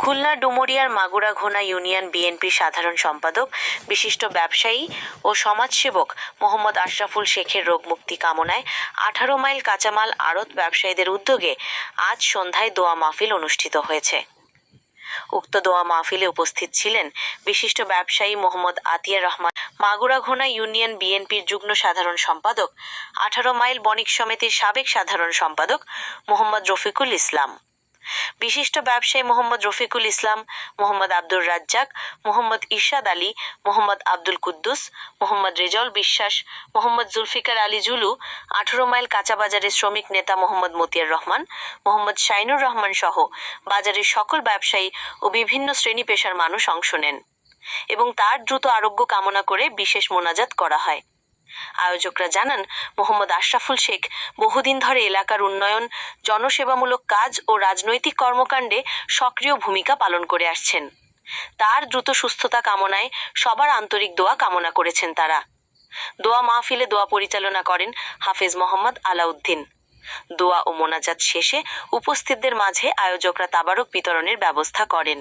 Khulna, ডুমুরিয়ার Maguraghona union বিএনপির সাধারণ সম্পাদক, বিশিষ্ট ব্যবসায়ী ও সমাজসেবক মোহাম্মদ আশরাফুল শেখের রোগমুক্তি কামনায় আঠারো মাইল কাঁচামাল আড়ত ব্যবসায়ীদের উদ্যোগে আজ সন্ধ্যায় দোয়া মাহফিল অনুষ্ঠিত হয়েছে। উক্ত দোয়া মাহফিলে উপস্থিত ছিলেন বিশিষ্ট ব্যবসায়ী মোহাম্মদ আতিয়া রহমান মাগুরাঘোনা ইউনিয়ন বিএনপির যুগ্ম সাধারণ সম্পাদক, আঠারো মাইল বণিক সমিতির সাবেক সাধারণ সম্পাদক মোহাম্মদ রফিকুল ইসলাম। বিশিষ্ট ব্যবসায়ী মোহাম্মদ রফিকুল ইসলাম, মোহাম্মদ আব্দুর রাজ্জাক, মোহাম্মদ ইরশাদ আলী, মোহাম্মদ আব্দুল কুদ্দুস, মোহাম্মদ রেজল বিশ্বাস, মোহাম্মদ জুলফিকার আলী জুলু, আঠারো মাইল কাঁচা বাজারের শ্রমিক নেতা মোহাম্মদ মতিয়ার রহমান, মোহাম্মদ শাইনুর রহমান সহ বাজারের সকল ব্যবসায়ী ও বিভিন্ন শ্রেণি পেশার মানুষ অংশ নেন এবং তার দ্রুত আরোগ্য কামনা করে বিশেষ মোনাজাত করা হয়। আয়োজকরা জানান, মোহাম্মদ আশরাফুল শেখ বহুদিন ধরে এলাকার উন্নয়ন, জনসেবামূলক কাজ ও রাজনৈতিক কর্মকাণ্ডে সক্রিয় ভূমিকা পালন করে আসছেন। তার দ্রুত সুস্থতা কামনায় সবার আন্তরিক দোয়া কামনা করেছেন তারা। দোয়া মাহফিলে দোয়া পরিচালনা করেন হাফেজ মোহাম্মদ আলাউদ্দিন। দোয়া ও মোনাজাত শেষে উপস্থিতদের মাঝে আয়োজকরা তাবারক বিতরণের ব্যবস্থা করেন।